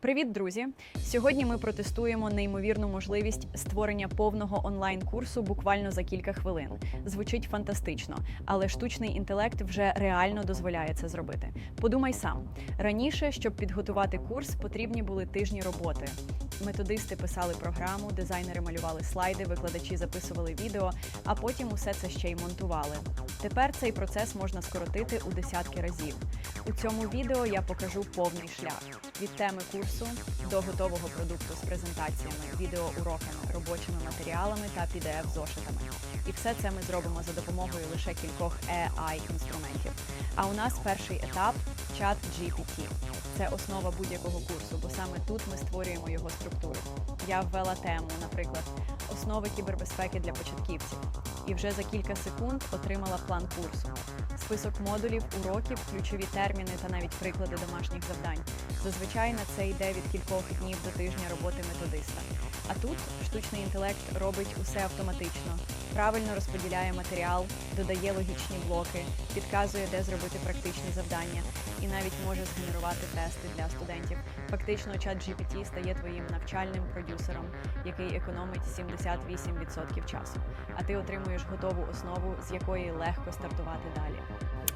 Привіт, друзі! Сьогодні ми протестуємо неймовірну можливість створення повного онлайн-курсу буквально за кілька хвилин. Звучить фантастично, але штучний інтелект вже реально дозволяє це зробити. Подумай сам раніше, щоб підготувати курс, потрібні були тижні роботи. Методисти писали програму, дизайнери малювали слайди, викладачі записували відео, а потім усе це ще й монтували. Тепер цей процес можна скоротити у десятки разів. У цьому відео я покажу повний шлях від теми курсу до готового продукту з презентаціями, відеоуроками, робочими матеріалами та pdf зошитами. І все це ми зробимо за допомогою лише кількох ai інструментів. А у нас перший етап чат GPT. Це основа будь-якого курсу, бо саме тут ми створюємо його структуру. Я ввела тему, наприклад, основи кібербезпеки для початківців, і вже за кілька секунд отримала план курсу, список модулів, уроків, ключові терміни та навіть приклади домашніх завдань. Зазвичай на це йде від кількох днів до тижня роботи методиста. А тут штучний інтелект робить усе автоматично, правильно розподіляє матеріал, додає логічні блоки, підказує, де зробити практичні завдання, і навіть може згенерувати тести для студентів. Фактично, чат GPT стає твоїм навчальним продюсером, який економить 78% часу. А ти отримуєш готову основу, з якої легко стартувати далі.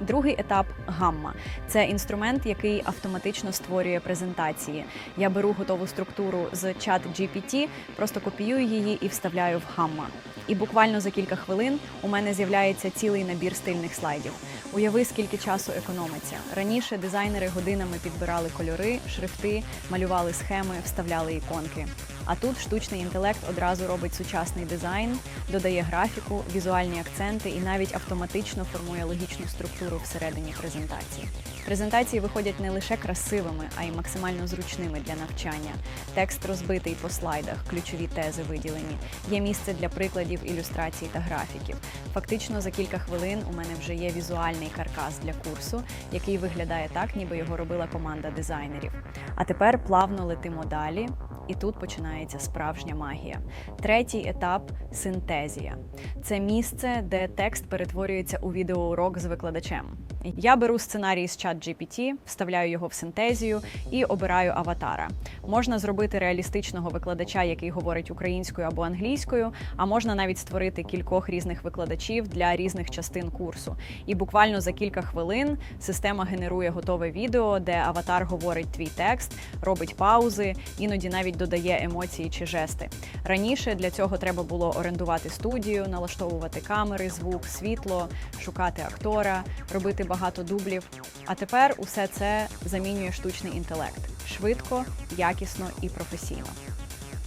Другий етап гамма це інструмент, який автоматично створює презентації. Я беру готову структуру з чат GPT, просто копіюю її і вставляю в гамма. І буквально за кілька хвилин у мене з'являється цілий набір стильних слайдів. Уяви, скільки часу економиться. Раніше дизайнери годинами підбирали кольори, шрифти, малювали схеми, вставляли іконки. А тут штучний інтелект одразу робить сучасний дизайн, додає графіку, візуальні акценти і навіть автоматично формує логічну структуру всередині презентації. Презентації виходять не лише красивими, а й максимально зручними для навчання. Текст розбитий по слайдах, ключові тези виділені. Є місце для прикладів, ілюстрацій та графіків. Фактично за кілька хвилин у мене вже є візуальний каркас для курсу, який виглядає так, ніби його робила команда дизайнерів. А тепер плавно летимо далі. І тут починається справжня магія. Третій етап синтезія. Це місце, де текст перетворюється у відеоурок з викладачем. Я беру сценарій з чат GPT, вставляю його в синтезію і обираю аватара. Можна зробити реалістичного викладача, який говорить українською або англійською, а можна навіть створити кількох різних викладачів для різних частин курсу. І буквально за кілька хвилин система генерує готове відео, де аватар говорить твій текст, робить паузи, іноді навіть додає емоції чи жести. Раніше для цього треба було орендувати студію, налаштовувати камери, звук, світло, шукати актора, робити багато дублів. А тепер усе це замінює штучний інтелект швидко, якісно і професійно.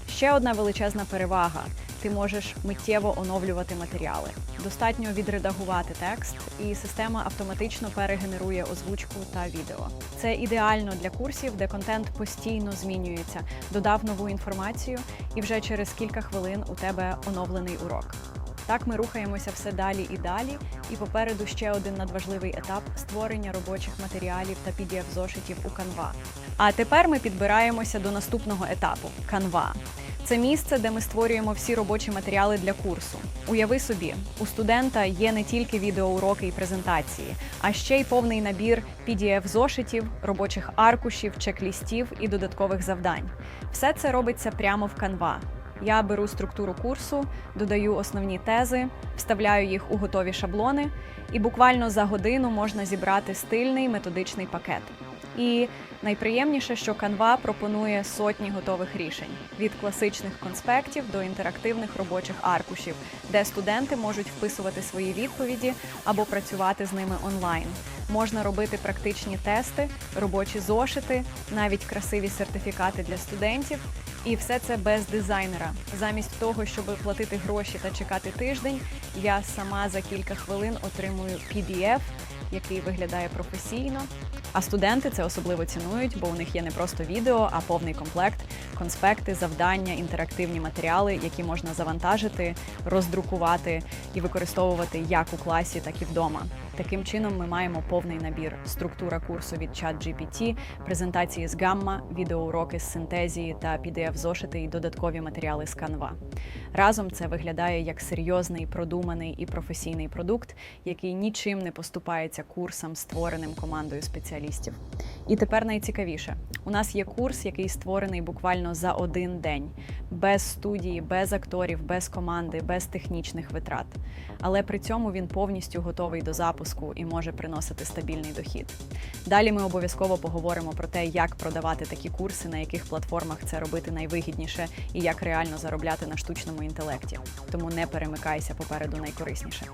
Ще одна величезна перевага. Ти можеш миттєво оновлювати матеріали. Достатньо відредагувати текст, і система автоматично перегенерує озвучку та відео. Це ідеально для курсів, де контент постійно змінюється. Додав нову інформацію, і вже через кілька хвилин у тебе оновлений урок. Так ми рухаємося все далі і далі. І попереду ще один надважливий етап створення робочих матеріалів та pdf зошитів у Canva. А тепер ми підбираємося до наступного етапу Canva. Це місце, де ми створюємо всі робочі матеріали для курсу. Уяви собі, у студента є не тільки відеоуроки і презентації, а ще й повний набір pdf зошитів, робочих аркушів, чек-лістів і додаткових завдань. Все це робиться прямо в Canva. Я беру структуру курсу, додаю основні тези, вставляю їх у готові шаблони, і буквально за годину можна зібрати стильний методичний пакет. І найприємніше, що Canva пропонує сотні готових рішень від класичних конспектів до інтерактивних робочих аркушів, де студенти можуть вписувати свої відповіді або працювати з ними онлайн. Можна робити практичні тести, робочі зошити, навіть красиві сертифікати для студентів. І все це без дизайнера. Замість того, щоб платити гроші та чекати тиждень, я сама за кілька хвилин отримую PDF, який виглядає професійно. А студенти це особливо цінують, бо у них є не просто відео, а повний комплект, конспекти, завдання, інтерактивні матеріали, які можна завантажити, роздрукувати і використовувати як у класі, так і вдома. Таким чином, ми маємо повний набір: структура курсу від ChatGPT, презентації з Gamma, відеоуроки з синтезії та pdf зошити і додаткові матеріали з Canva. Разом це виглядає як серйозний, продуманий і професійний продукт, який нічим не поступається курсам, створеним командою спеціалістів. І тепер найцікавіше: у нас є курс, який створений буквально за один день, без студії, без акторів, без команди, без технічних витрат. Але при цьому він повністю готовий до запуску і може приносити стабільний дохід. Далі ми обов'язково поговоримо про те, як продавати такі курси, на яких платформах це робити найвигідніше і як реально заробляти на штучному інтелекті. Тому не перемикайся попереду найкорисніше.